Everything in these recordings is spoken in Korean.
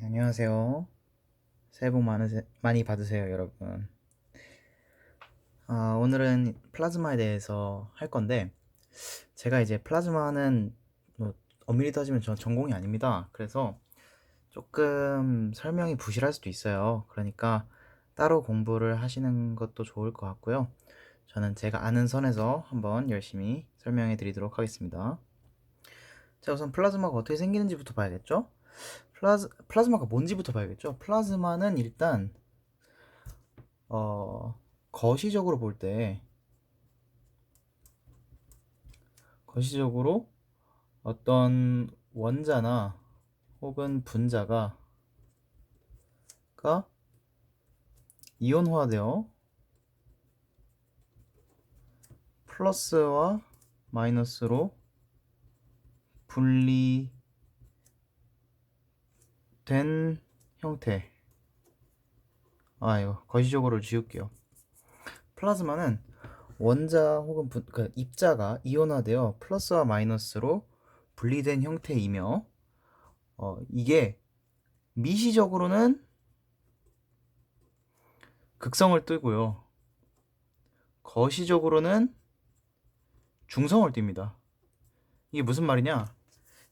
네, 안녕하세요. 새해 복 많으세, 많이 받으세요, 여러분. 아, 오늘은 플라즈마에 대해서 할 건데, 제가 이제 플라즈마는 뭐 엄밀히 따지면 전 전공이 아닙니다. 그래서 조금 설명이 부실할 수도 있어요. 그러니까 따로 공부를 하시는 것도 좋을 것 같고요. 저는 제가 아는 선에서 한번 열심히 설명해 드리도록 하겠습니다. 자, 우선 플라즈마가 어떻게 생기는지부터 봐야겠죠? 플라즈, 플라즈마가 뭔지부터 봐야겠죠? 플라즈마는 일단, 어, 거시적으로 볼 때, 거시적으로 어떤 원자나 혹은 분자가 가 이온화되어 플러스와 마이너스로 분리 된 형태. 아, 이거 거시적으로 지울게요. 플라즈마는 원자 혹은 분, 그 입자가 이온화되어 플러스와 마이너스로 분리된 형태이며, 어, 이게 미시적으로는 극성을 띠고요. 거시적으로는 중성을 띱니다. 이게 무슨 말이냐?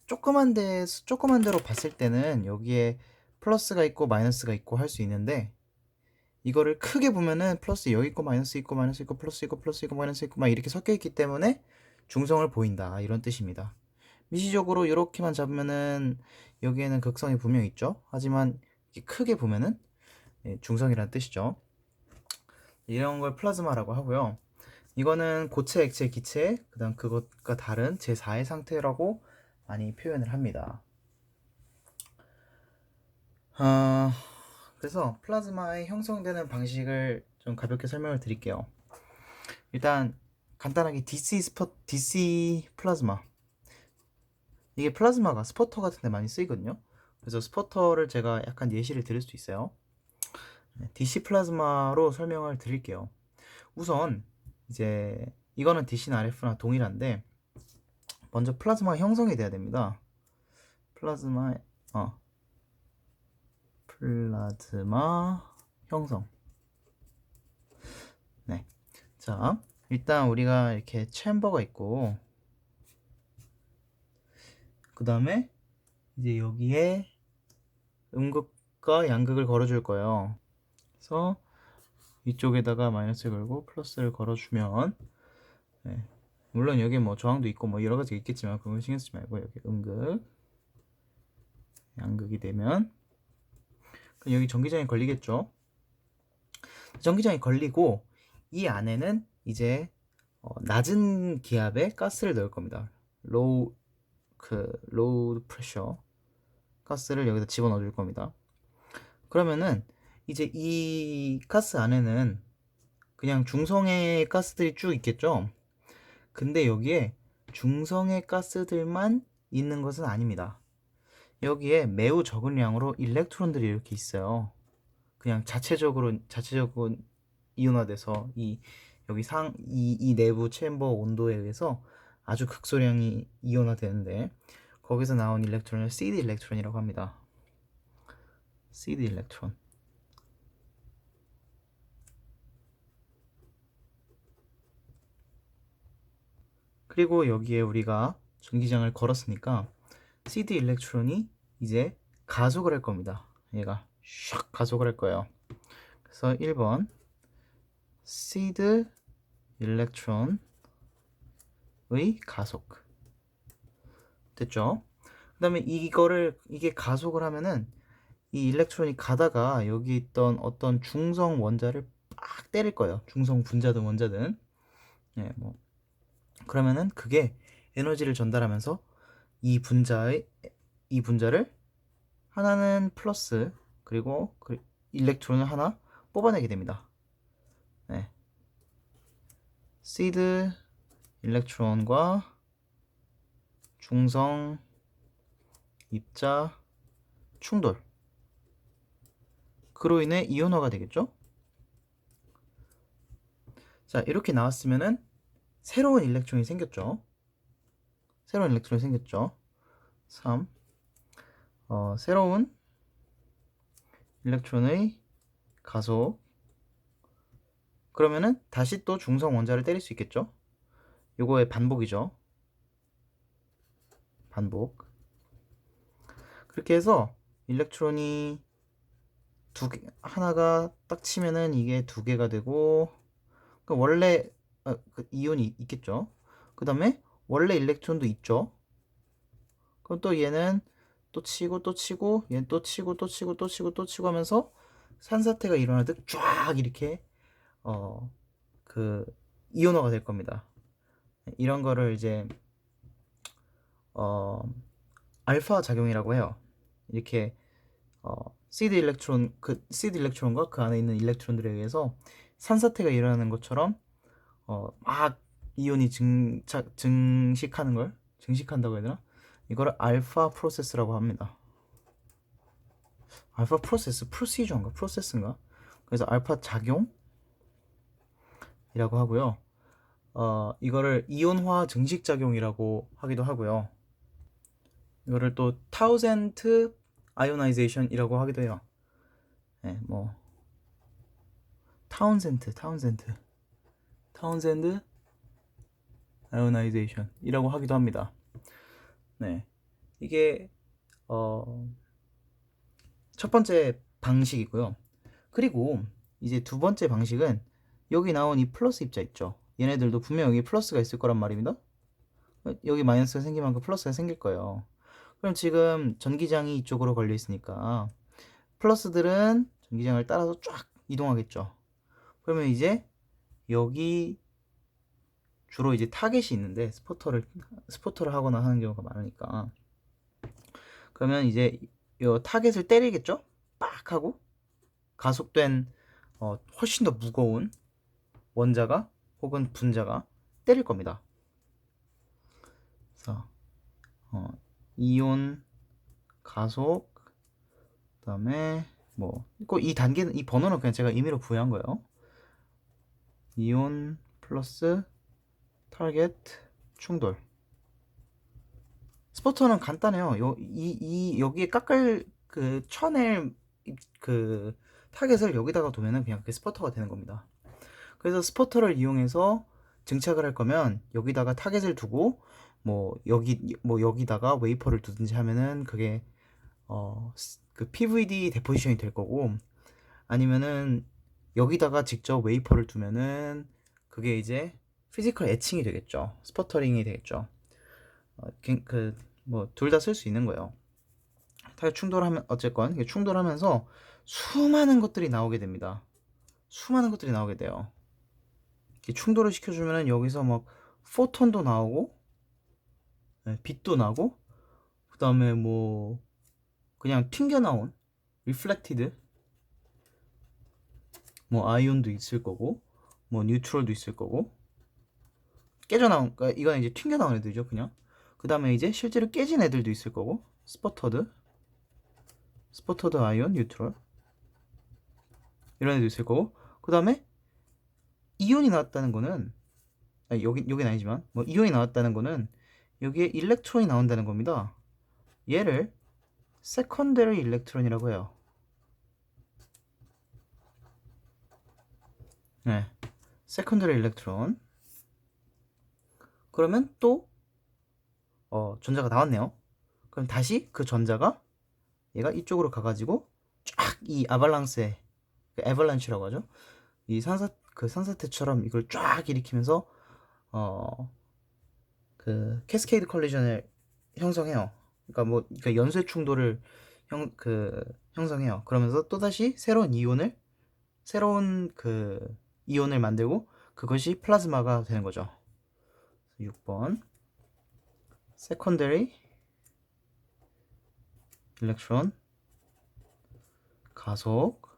조그만 데 조그만 데로 봤을 때는 여기에 플러스가 있고 마이너스가 있고 할 수 있는데 이거를 크게 보면은 플러스 여기 있고 마이너스 있고 마이너스 있고 플러스 있고 플러스 있고 마이너스 있고 막 이렇게 섞여 있기 때문에 중성을 보인다 이런 뜻입니다. 미시적으로 이렇게만 잡으면은 여기에는 극성이 분명 있죠. 하지만 크게 보면은 예, 중성이라는 뜻이죠. 이런 걸 플라즈마라고 하고요. 이거는 고체, 액체, 기체, 그 다음 그것과 다른 제4의 상태라고 많이 표현을 합니다. 어, 그래서 플라즈마의 형성되는 방식을 좀 가볍게 설명을 드릴게요. 일단 간단하게 DC 스포 DC 플라즈마 이게 플라즈마가 스포터 같은 데 많이 쓰이거든요. 그래서 스포터를 제가 약간 예시를 드릴 수 있어요. DC 플라즈마로 설명을 드릴게요. 우선 이제 이거는 DC나 RF나 동일한데 먼저 플라즈마 형성이 돼야 됩니다. 플라즈마 어 플라즈마 형성. 네. 자, 일단 우리가 이렇게 챔버가 있고 그 다음에 이제 여기에 음극과 양극을 걸어 줄 거예요. 그래서 이쪽에다가 마이너스를 걸고 플러스를 걸어 주면 네. 물론 여기 뭐 저항도 있고 뭐 여러 가지가 있겠지만 그건 신경 쓰지 말고 여기 음극 양극이 되면. 그럼 여기 전기장이 걸리겠죠? 전기장이 걸리고 이 안에는 이제 어, 낮은 기압의 가스를 넣을 겁니다. 로우 그 로우 프레셔 가스를 여기다 집어넣어 줄 겁니다. 그러면은 이제 이 가스 안에는 그냥 중성의 가스들이 쭉 있겠죠? 근데 여기에 중성의 가스들만 있는 것은 아닙니다. 여기에 매우 적은 양으로 일렉트론들이 이렇게 있어요. 그냥 자체적으로 자체적으로 이온화돼서 이 여기 상 이 이 내부 챔버 온도에 의해서 아주 극소량이 이온화되는데 거기서 나온 일렉트론을 CD 일렉트론이라고 합니다. CD 일렉트론. 그리고 여기에 우리가 전기장을 걸었으니까 CD 일렉트론이 이제 가속을 할 겁니다. 얘가 샥 가속을 할 거예요. 그래서 1번 seed 일렉트론의 가속 됐죠? 그 다음에 이거를 이게 가속을 하면은 이 일렉트론이 가다가 여기 있던 어떤 중성 원자를 빡 때릴 거예요. 중성 분자든 원자든 예, 뭐 그러면은 그게 에너지를 전달하면서 이 분자의 이 분자를 하나는 플러스 그리고 그 일렉트론을 하나 뽑아내게 됩니다. 네. 시드 일렉트론과 중성 입자 충돌 그로 인해 이온화가 되겠죠? 자, 이렇게 나왔으면은 새로운 일렉트론이 생겼죠. 새로운 일렉트론이 생겼죠. 3. 어, 새로운 일렉트론의 가속 그러면은 다시 또 중성 원자를 때릴 수 있겠죠? 요거의 반복이죠. 반복. 그렇게 해서 일렉트론이 두 개, 하나가 딱 치면은 이게 두 개가 되고, 그 원래 아, 그 이온이 있겠죠. 그 다음에 원래 일렉트론도 있죠. 그럼 또 얘는 또 치고 또 치고 얘는 또 치고 또 치고 또 치고 또 치고 하면서 산사태가 일어나듯 쫙 이렇게 어 그 이온화가 될 겁니다. 이런 거를 이제 어 알파 작용이라고 해요. 이렇게 어 시드 일렉트론 그 시드 일렉트론과 그 안에 있는 일렉트론들에 의해서 산사태가 일어나는 것처럼 어 막 이온이 증착 증식하는 걸 증식한다고 해야 되나? 이거를 알파 프로세스라고 합니다. 알파 프로세스 프로시저인가 프로세스인가? 그래서 알파 작용 이라고 하고요. 어, 이거를 이온화 증식 작용이라고 하기도 하고요. 이거를 또 타우젠트 아이오나이제이션이라고 하기도 해요. 네, 뭐 타운센트, 타운센트, 타운센드 아이오나이제이션이라고 하기도 합니다. 네, 이게 어, 첫 번째 방식이고요. 그리고 이제 두 번째 방식은 여기 나온 이 플러스 입자 있죠. 얘네들도 분명 여기 플러스가 있을 거란 말입니다. 여기 마이너스가 생기면 그 플러스가 생길 거예요. 그럼 지금 전기장이 이쪽으로 걸려 있으니까 플러스들은 전기장을 따라서 쫙 이동하겠죠. 그러면 이제 여기 주로 이제 타겟이 있는데 스포터를 스포터를 하거나 하는 경우가 많으니까 그러면 이제 요 타겟을 때리겠죠? 빡 하고 가속된 어, 훨씬 더 무거운 원자가 혹은 분자가 때릴 겁니다. 그래서 어, 이온 가속 그다음에 뭐 이 단계는 이 번호는 그냥 제가 임의로 부여한 거예요. 이온 플러스 타겟 충돌. 스포터는 간단해요. 요, 이, 이, 여기에 깎을 그 쳐낼 그 타겟을 여기다가 두면은 그냥 그 스포터가 되는 겁니다. 그래서 스포터를 이용해서 증착을 할 거면 여기다가 타겟을 두고 뭐 여기 뭐 여기다가 웨이퍼를 두든지 하면은 그게 어 그 PVD 데포지션이 될 거고 아니면은 여기다가 직접 웨이퍼를 두면은 그게 이제 피지컬 애칭이 되겠죠. 스포터링이 되겠죠. 어, 그 뭐 둘 다 쓸 수 있는 거예요. 타겟 충돌하면 어쨌건 충돌하면서 수많은 것들이 나오게 됩니다. 수많은 것들이 나오게 돼요. 충돌을 시켜주면 여기서 막 포톤도 나오고 네, 빛도 나고 그 다음에 뭐 그냥 튕겨 나온 리플렉티드 뭐 아이온도 있을 거고 뭐 뉴트럴도 있을 거고. 깨져 나온 그러니까 이건 이제 튕겨 나온 애들이죠 그냥. 그 다음에 이제 실제로 깨진 애들도 있을 거고. 스포터드. 스포터드 아이온 뉴트럴. 이런 애도 있을 거고. 그 다음에 이온이 나왔다는 거는 아니, 여기 여긴 아니지만 뭐 이온이 나왔다는 거는 여기에 일렉트론이 나온다는 겁니다. 얘를 세컨더리 일렉트론이라고 해요. 네. 세컨더리 일렉트론. 그러면 또 어, 전자가 나왔네요. 그럼 다시 그 전자가 얘가 이쪽으로 가가지고 쫙 이 아발랑스의 그 에벌란치라고 하죠. 이 산사 그 산사태처럼 이걸 쫙 일으키면서 어 그 캐스케이드 컬리전을 형성해요. 그러니까 뭐 그러니까 연쇄 충돌을 형 그 형성해요. 그러면서 또 다시 새로운 이온을 새로운 그 이온을 만들고 그것이 플라즈마가 되는 거죠. 6번 세컨더리 일렉트론 가속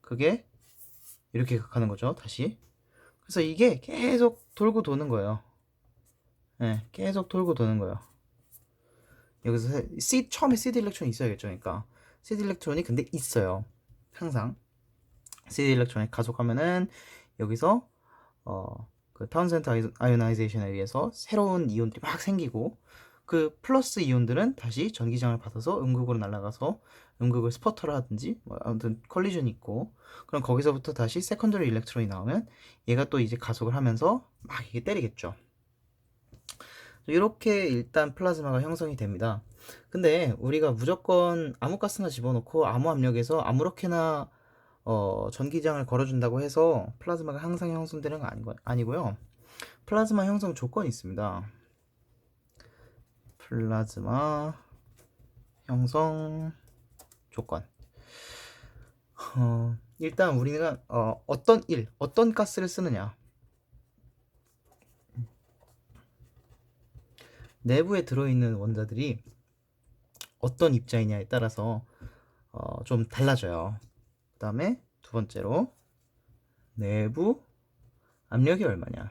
그게 이렇게 가는 거죠. 다시. 그래서 이게 계속 돌고 도는 거예요. 네, 계속 돌고 도는 거예요. 여기서 C, 처음에 CD 일렉트론이 있어야겠죠. 그러니까 CD 일렉트론이 근데 있어요. 항상 CD 일렉트론이 가속하면은 여기서 어, 그 타운센트 아이오나이제이션에 의해서 새로운 이온들이 막 생기고 그 플러스 이온들은 다시 전기장을 받아서 음극으로 날아가서 음극을 스퍼터를 하든지 뭐 아무튼 컬리전이 있고 그럼 거기서부터 다시 세컨더리 일렉트론이 나오면 얘가 또 이제 가속을 하면서 막 이게 때리겠죠. 이렇게 일단 플라즈마가 형성이 됩니다. 근데 우리가 무조건 아무 가스나 집어넣고 아무 압력에서 아무렇게나 어, 전기장을 걸어준다고 해서 플라즈마가 항상 형성되는 건 아니고, 아니고요. 플라즈마 형성 조건이 있습니다. 플라즈마 형성 조건. 어, 일단 우리가 어, 어떤 일, 어떤 가스를 쓰느냐. 내부에 들어있는 원자들이 어떤 입자이냐에 따라서 어, 좀 달라져요. 그 다음에 두 번째로 내부 압력이 얼마냐.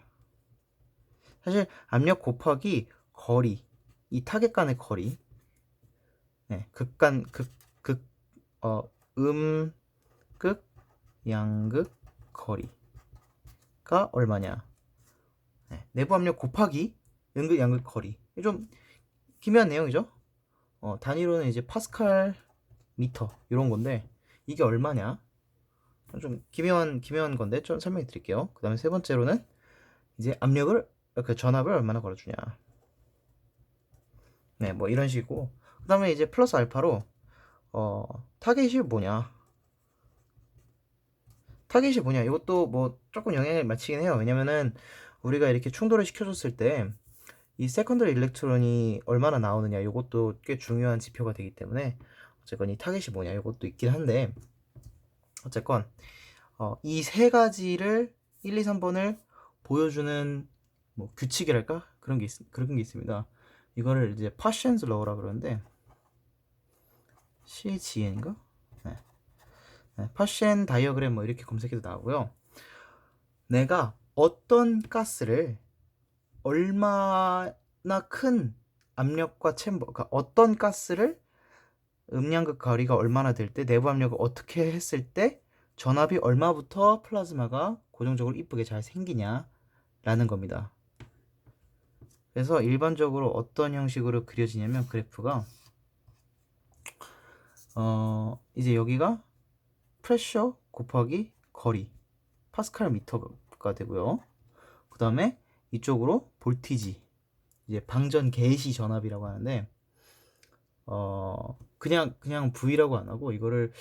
사실 압력 곱하기 거리, 이 타겟 간의 거리, 네, 극간, 극, 극, 어, 음, 극, 양극, 거리가 얼마냐. 네, 내부 압력 곱하기 음극, 양극, 거리. 좀 기묘한 내용이죠? 어, 단위로는 이제 파스칼 미터 이런 건데 이게 얼마냐? 좀 기묘한 기묘한 건데 좀 설명해 드릴게요. 그다음에 세 번째로는 이제 압력을 그 전압을 얼마나 걸어주냐. 네, 뭐 이런 식이고 그다음에 이제 플러스 알파로 어 타겟이 뭐냐? 타겟이 뭐냐? 이것도 뭐 조금 영향을 미치긴 해요. 왜냐면은 우리가 이렇게 충돌을 시켜줬을 때 이 세컨더리 일렉트론이 얼마나 나오느냐 이것도 꽤 중요한 지표가 되기 때문에 어쨌건 이 타겟이 뭐냐 이것도 있긴 한데 어쨌건 어, 이 세 가지를 1, 2, 3번을 보여주는 뭐 규칙이랄까 그런 게 있, 그런 게 있습니다. 이거를 이제 파션스 러우라 그러는데 CHN인가? 네. 네. 파션 다이어그램 뭐 이렇게 검색해도 나오고요. 내가 어떤 가스를 얼마나 큰 압력과 챔버, 그러니까 어떤 가스를 음량극 거리가 얼마나 될 때 내부 압력을 어떻게 했을 때 전압이 얼마부터 플라즈마가 고정적으로 이쁘게 잘 생기냐라는 겁니다. 그래서 일반적으로 어떤 형식으로 그려지냐면 그래프가 어 이제 여기가 프레셔 곱하기 거리 파스칼 미터가 되고요. 그 다음에 이쪽으로 볼티지 이제 방전 개시 전압이라고 하는데 어 그냥 그냥 V라고 안 하고 이거를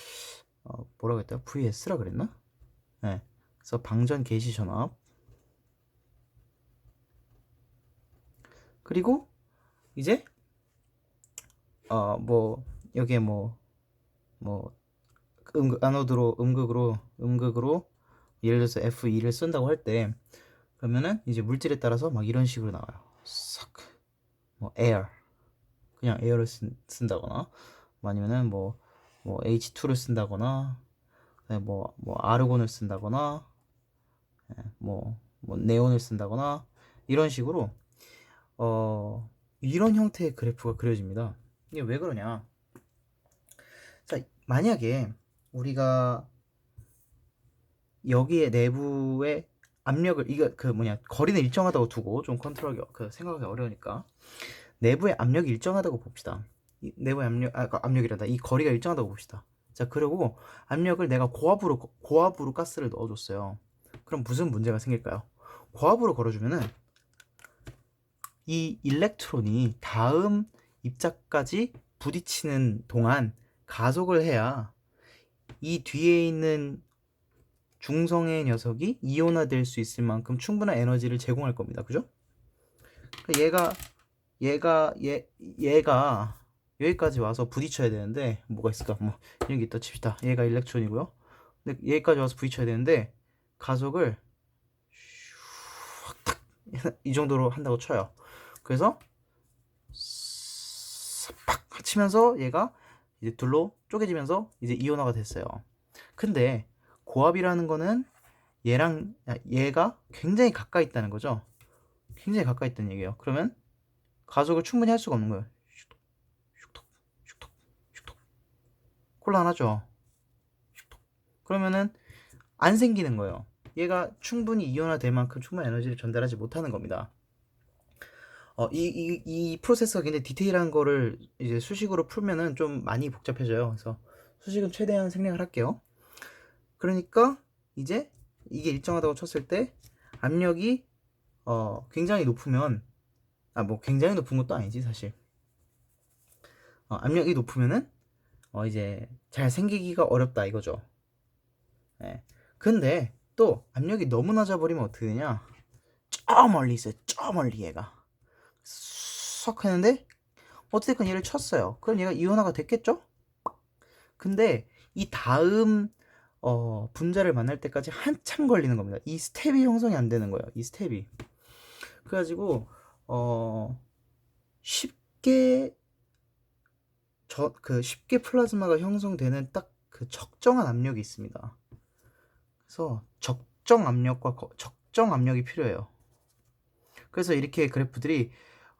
어 뭐라고 했다 VS라 그랬나? 네. 그래서 방전 개시 전압 그리고 이제 어 뭐 여기에 뭐뭐 음극 아노드로 음극으로 음극으로 예를 들어서 F2를 쓴다고 할 때 그러면은 이제 물질에 따라서 막 이런 식으로 나와요. 싹. 뭐 air. 그냥 air를 쓴, 쓴다거나 뭐 아니면은 뭐, 뭐 H2를 쓴다거나 뭐, 뭐 아르곤을 쓴다거나 예, 뭐, 뭐 네온을 쓴다거나 이런 식으로 어 이런 형태의 그래프가 그려집니다. 이게 왜 그러냐? 자, 만약에 우리가 여기에 내부에 압력을 이거 그 뭐냐 거리는 일정하다고 두고 좀 컨트롤하기 그 생각하기 어려우니까 내부의 압력이 일정하다고 봅시다. 이 내부의 압력 아 압력이란다. 이 거리가 일정하다고 봅시다. 자 그리고 압력을 내가 고압으로 고압으로 가스를 넣어 줬어요. 그럼 무슨 문제가 생길까요? 고압으로 걸어 주면은 이 일렉트론이 다음 입자까지 부딪히는 동안 가속을 해야 이 뒤에 있는 중성의 녀석이 이온화될 수 있을 만큼 충분한 에너지를 제공할 겁니다. 그죠? 얘가 얘가 얘 얘가 여기까지 와서 부딪혀야 되는데 뭐가 있을까? 뭐 이런 게 있다 칩시다. 얘가 일렉트론이고요. 근데 여기까지 와서 부딪혀야 되는데 가속을 이 정도로 한다고 쳐요. 그래서 팍 치면서 얘가 이제 둘로 쪼개지면서 이제 이온화가 됐어요. 근데 고압이라는 거는 얘랑 얘가 굉장히 가까이 있다는 거죠. 굉장히 가까이 있다는 얘기예요. 그러면 가속을 충분히 할 수가 없는 거예요. 슉톡, 슉톡, 슉톡, 슉톡. 곤란하죠. 슉톡. 그러면은 안 생기는 거예요. 얘가 충분히 이온화될 만큼 충분한 에너지를 전달하지 못하는 겁니다. 어, 이, 이, 이 프로세스가 굉장히 디테일한 거를 이제 수식으로 풀면은 좀 많이 복잡해져요. 그래서 수식은 최대한 생략을 할게요. 그러니까 이제 이게 일정하다고 쳤을 때 압력이 어, 굉장히 높으면 아, 뭐 굉장히 높은 것도 아니지 사실. 어, 압력이 높으면은 어, 이제 잘 생기기가 어렵다 이거죠. 예. 근데 또 압력이 너무 낮아버리면 어떻게 되냐? 저 멀리 있어요. 저 멀리 얘가. 쏙 했는데 어쨌든 얘를 쳤어요. 그럼 얘가 이온화가 됐겠죠? 근데 이 다음 어, 분자를 만날 때까지 한참 걸리는 겁니다. 이 스텝이 형성이 안 되는 거예요. 이 스텝이. 그래가지고 어, 쉽게 저 그 쉽게 플라즈마가 형성되는 딱 그 적정한 압력이 있습니다. 그래서 적정 압력과 거- 적정 압력이 필요해요. 그래서 이렇게 그래프들이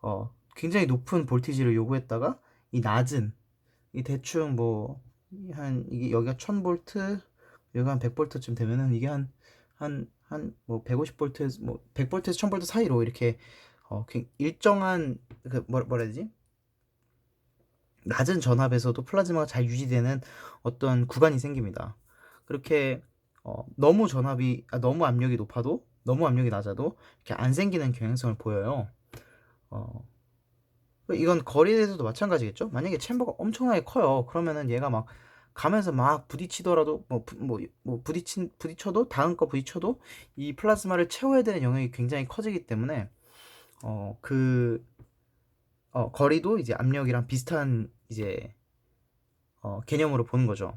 어, 굉장히 높은 볼티지를 요구했다가 이 낮은 이 대충 뭐 한 이게 여기가 1000볼트 여기가 한 100볼트쯤 되면은 이게 한 한 한 뭐 150볼트 뭐 100볼트에서 1000볼트 사이로 이렇게 어, 굉- 일정한 그 뭐, 뭐라 해야 되지? 낮은 전압에서도 플라즈마가 잘 유지되는 어떤 구간이 생깁니다. 그렇게 어, 너무 전압이 아, 너무 압력이 높아도 너무 압력이 낮아도 이렇게 안 생기는 경향성을 보여요. 어, 이건 거리에 대해서도 마찬가지겠죠? 만약에 챔버가 엄청나게 커요. 그러면은 얘가 막 가면서 막 부딪히더라도 뭐, 부, 뭐, 뭐 부딪힌 부딪혀도 다음 거 부딪혀도 이 플라즈마를 채워야 되는 영역이 굉장히 커지기 때문에 어, 그 어, 거리도 이제 압력이랑 비슷한 이제 어, 개념으로 보는 거죠.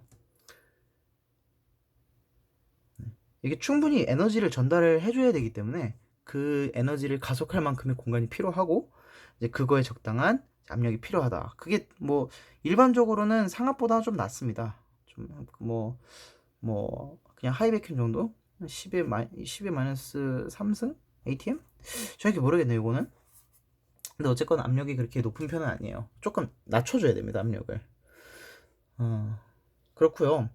이게 충분히 에너지를 전달을 해줘야 되기 때문에 그 에너지를 가속할 만큼의 공간이 필요하고 이제 그거에 적당한 압력이 필요하다. 그게 뭐 일반적으로는 상압보다 좀 낮습니다. 좀 뭐 뭐 그냥 하이베큐 정도 10의 마 10의 마이너스 3승 ATM? 정확히 모르겠네요, 이거는. 근데 어쨌건 압력이 그렇게 높은 편은 아니에요. 조금 낮춰줘야 됩니다, 압력을. 어, 그렇고요.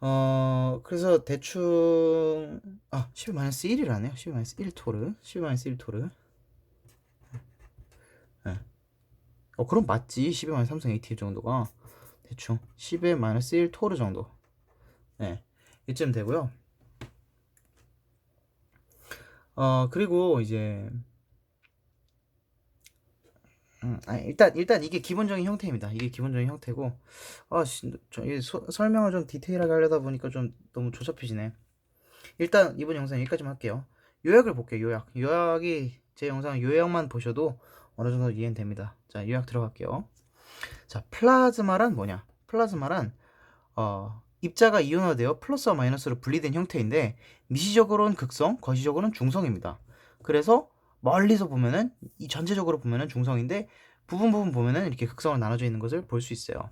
어, 그래서 대충 아, 10의 마이너스 1이라네요. 10의 마이너스 1 토르. 10의 마이너스 1 토르. 네. 어, 그럼 맞지. 10의 마이너스 3승 ATM 정도가 대충 10의 마이너스 1 토르 정도. 네. 이쯤 되고요. 어, 그리고 이제 음, 아니, 일단 일단 이게 기본적인 형태입니다. 이게 기본적인 형태고, 아, 씨, 저, 이 소- 설명을 좀 디테일하게 하려다 보니까 좀 너무 조잡해지네. 일단 이번 영상 여기까지만 할게요. 요약을 볼게요. 요약. 요약이 제 영상 요약만 보셔도 어느 정도 이해는 됩니다. 자, 요약 들어갈게요. 자, 플라즈마란 뭐냐? 플라즈마란 어, 입자가 이온화되어 플러스와 마이너스로 분리된 형태인데 미시적으로는 극성, 거시적으로는 중성입니다. 그래서 멀리서 보면은 이 전체적으로 보면은 중성인데 부분 부분 보면은 이렇게 극성으로 나눠져 있는 것을 볼 수 있어요.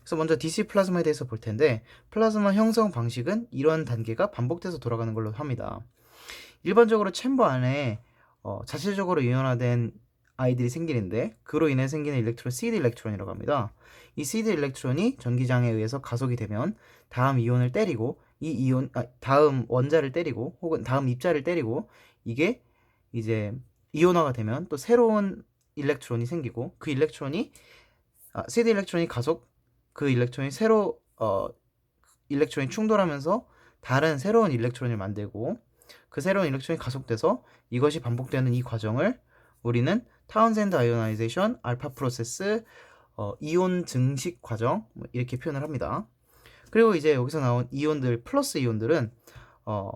그래서 먼저 DC 플라즈마에 대해서 볼 텐데 플라즈마 형성 방식은 이런 단계가 반복돼서 돌아가는 걸로 합니다. 일반적으로 챔버 안에 어, 자체적으로 이온화된 아이들이 생기는데 그로 인해 생기는 일렉트론 시드 일렉트론이라고 합니다. 이 시드 일렉트론이 전기장에 의해서 가속이 되면 다음 이온을 때리고 이 이온 아, 다음 원자를 때리고 혹은 다음 입자를 때리고 이게 이제 이온화가 되면 또 새로운 일렉트론이 생기고 그 일렉트론이 아, 시드 일렉트론이 가속 그 일렉트론이 새로 어 일렉트론이 충돌하면서 다른 새로운 일렉트론을 만들고 그 새로운 일렉트론이 가속돼서 이것이 반복되는 이 과정을 우리는 타운센드 아이오나이제이션 알파 프로세스 어, 이온 증식 과정 뭐 이렇게 표현을 합니다. 그리고 이제 여기서 나온 이온들 플러스 이온들은 어,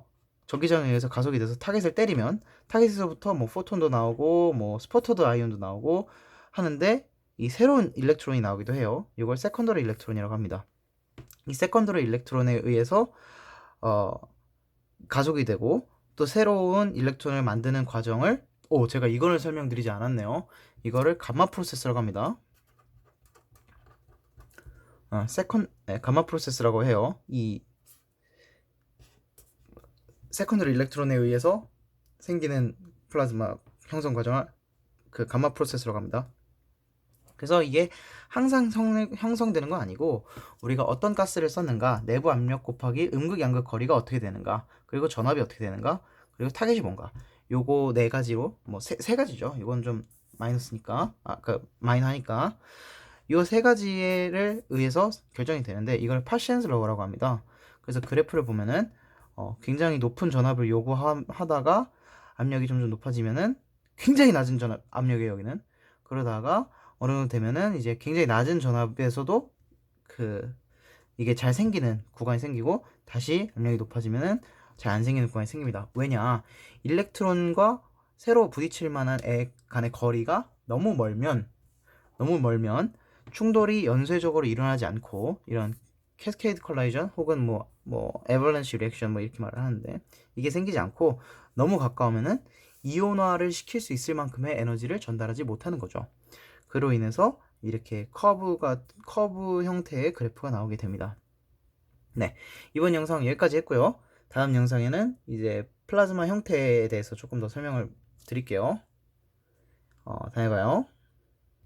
전기장에 의해서 가속이 돼서 타겟을 때리면 타겟에서부터 뭐 포톤도 나오고 뭐 스포터드 아이온도 나오고 하는데 이 새로운 일렉트론이 나오기도 해요. 이걸 세컨더리 일렉트론이라고 합니다. 이 세컨더리 일렉트론에 의해서 어, 가속이 되고 또 새로운 일렉트론을 만드는 과정을 오 제가 이거를 설명드리지 않았네요. 이거를 감마 프로세스라고 합니다. 아, 세컨 네, 감마 프로세스라고 해요. 이 세컨더리 일렉트론에 의해서 생기는 플라즈마 형성 과정을 그 감마 프로세스라고 합니다. 그래서 이게 항상 성, 형성되는 건 아니고 우리가 어떤 가스를 썼는가 내부 압력 곱하기 음극 양극 거리가 어떻게 되는가 그리고 전압이 어떻게 되는가 그리고 타겟이 뭔가 요거 네 가지로 뭐세 세 가지죠. 이건 좀 마이너스니까. 아그 마이너하니까. 이세 가지를 의해서 결정이 되는데 이걸 파시엔스 러라고 합니다. 그래서 그래프를 보면은 어, 굉장히 높은 전압을 요구하다가 압력이 점점 높아지면은 굉장히 낮은 전압 압력이에요 여기는. 그러다가 어느 정도 되면은 이제 굉장히 낮은 전압에서도 그 이게 잘 생기는 구간이 생기고 다시 압력이 높아지면은 잘 안 생기는 구간이 생깁니다. 왜냐 일렉트론과 새로 부딪힐 만한 애 간의 거리가 너무 멀면 너무 멀면 충돌이 연쇄적으로 일어나지 않고 이런 캐스케이드 컬라이전 혹은 뭐뭐 에벌런시 리액션 뭐 이렇게 말을 하는데 이게 생기지 않고 너무 가까우면은 이온화를 시킬 수 있을 만큼의 에너지를 전달하지 못하는 거죠. 그로 인해서 이렇게 커브가 커브 형태의 그래프가 나오게 됩니다. 네, 이번 영상 여기까지 했고요. 다음 영상에는 이제 플라즈마 형태에 대해서 조금 더 설명을 드릴게요. 어, 다음에 봐요.